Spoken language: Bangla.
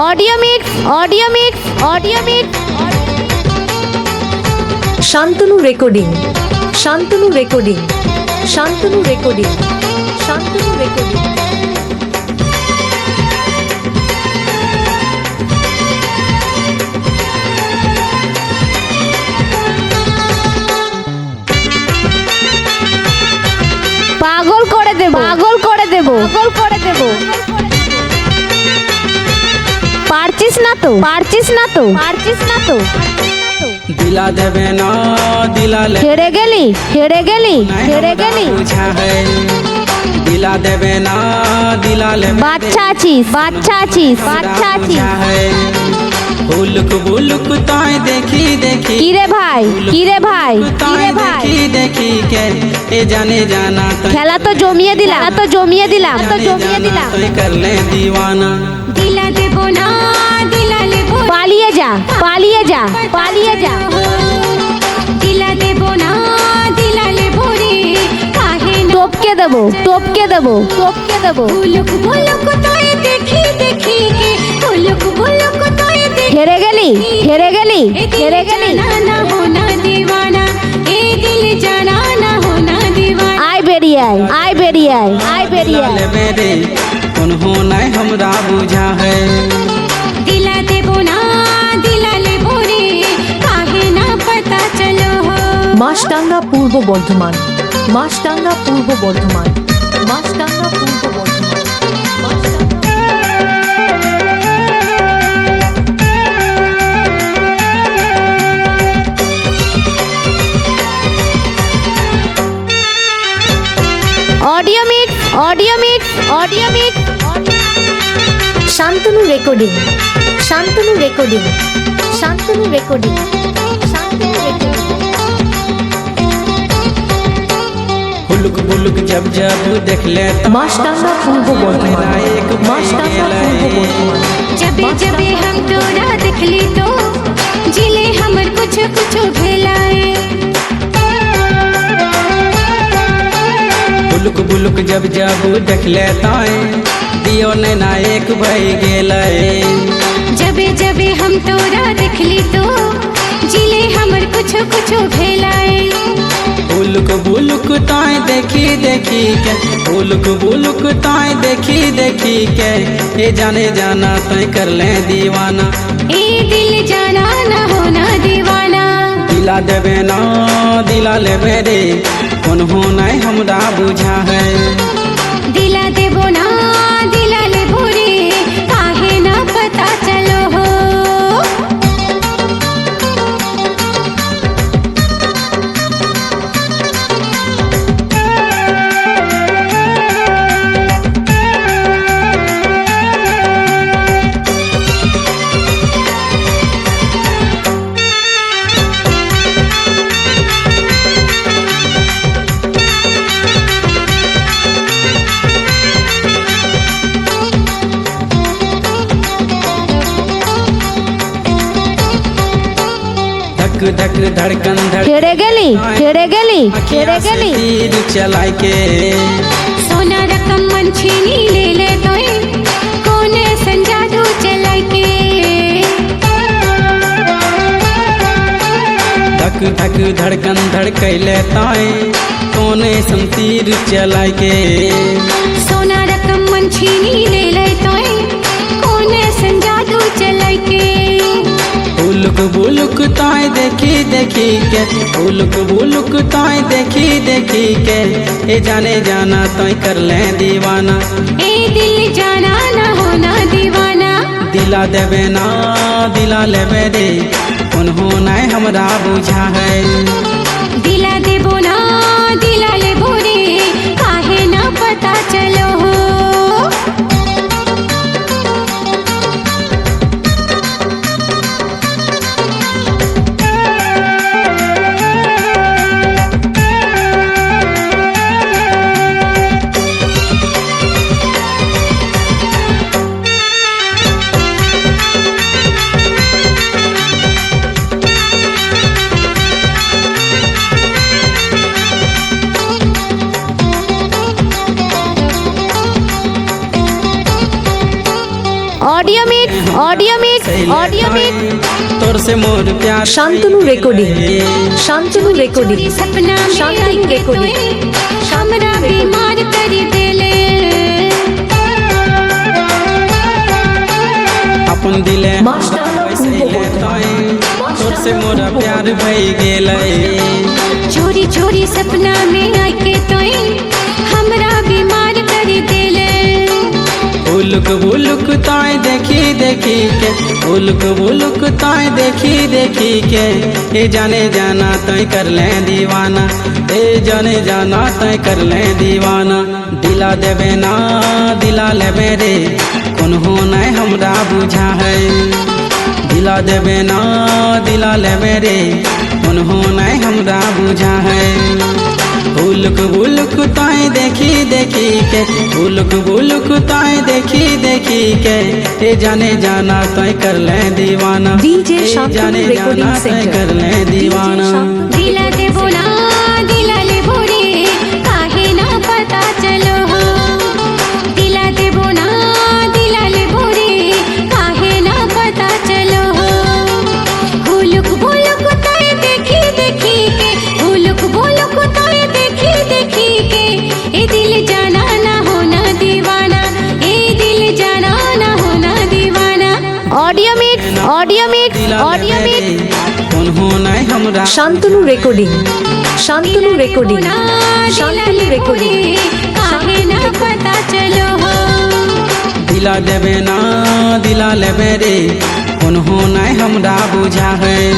Audio mix audio mix audio mix Shantanu recording Shantanu recording Shantanu recording Shantanu recording. পাগল করে দেব। পাগল করে দেব। পাগল করে দেব। না তো পারছিস না তো পারছিস না তো দিলা দেবে না দিলা হেরে গেলি হেরে গেলি হেরে গেলি। দিলা দেবে না দিলা লে বাচ্চা আছিস বাচ্চা আছিস বাচ্চা আছিস। বুলুক বুলুক তাই দেখি দেখি। কি রে ভাই কি রে ভাই কিরে ভাই। দেখি কে এ জানে জানা খেলা তো জমিয়ে দিলা তো জমিয়ে দিলা তো জমিয়ে দিলাম করলে দিওয়ানা। দিলা দেবো না। যা পালিয়ে যা পালিয়ে যা দিলা দেব না দিলা লেব রে কাহে না টপকে দেবো টপকে দেবো টপকে দেবো বুলুক বুলুক তোয় দেখি দেখি কে বুলুক বুলুক তোয় দেখি হেরে গেলি হেরে গেলি ए दिल হেরে গেলি जाना ना होना दीवाना ए दिल जाना ना होना दीवाना আয় বেরিয়ে আয় আয় বেরিয়ে আয় আয় বেরিয়ে दिला আয় ले मेरे कौन होना हमरा बुझा है মাসটাঙ্গা Purba Bardhaman. মাসটাঙ্গা Purba Bardhaman. Mastanga Purba Bardhaman. Audio mix audio mix audio mix Shantanu recording Shantanu recording Shantanu recording Shantanu recording बुलुक बुलुक जब जब देख ले মাসটাঙ্গা পূর্ব বর্ধমান মাসটাঙ্গা পূর্ব বর্ধমান जबे जबे हम तोरा देखली तो जिले हमर कुछ कुछ भेलाए बुलुक बुलुक जब जब देख ले ताए दियो ने ना एक भई गेलै जबे जबे हम तोरा देखली तो जिले हमर कुछ कुछ भेलाए बुलुक ताए देखी देखी के। बुलुक बुलुक ताए देखी देखी के। ए जाने जाना तय कर ले दीवाना। ए दिल जाना ना होना दीवाना। दिला देवे ना दिला ले रे। कौन हो ना हमरा बुझा है। दिला देवो ना ढक धड़कन गली गली गली। तीर चला के सोना रकम मन छीनी ले ले कोने संजा के धक धक धड़कन धड़कैले तोए कोने संतीर चला के बुलुक ताय देखी देखी के। बुलुक बुलुक ताय देखी देखी के। ए जाने जाना तय कर ले दीवाना। ए दिल जाना ना होना दीवाना। दिला देवे ना दिला लेवे दे। कौन होना हमरा बुझा है। दिला देबो রেকর্ডিং चोरी सपना में शांति आई के recording। तोय हमरा बीमार कर देले अपन दिले मास्टर बैसैले तोय तोर से मोर प्यार भई गेलै चोरी चोरी सपना में आई के तोय हमरा बीमार कर देले बुलुक बुलुक ताय देखी देखी के, बुलुक बुलुक ताय देखी देखी के। ए जाने जाना तय कर ले दीवाना, ए जाने जाना तय कर ले दीवाना। दिला देबे ना, दिला लेबे रे, कौन हो नहीं हमरा बुझा है। दिला देबे ना, दिला लेबे रे, कौन हो नहीं हमरा बुझा है। बुलुक भूलुक ताई देखी देखी के भूलुक भूलुक ताई देखी देखी के। ए जाने जाना तय कर ले दीवाना। डीजे जाने जाना तय कर ले दीवाना। दिला दे बोला Shantanu recording. Shantanu recording. Shantanu recording. দিলা দেবে না দিলা লেবে রে। কোন নাই আমরা বুঝা হয়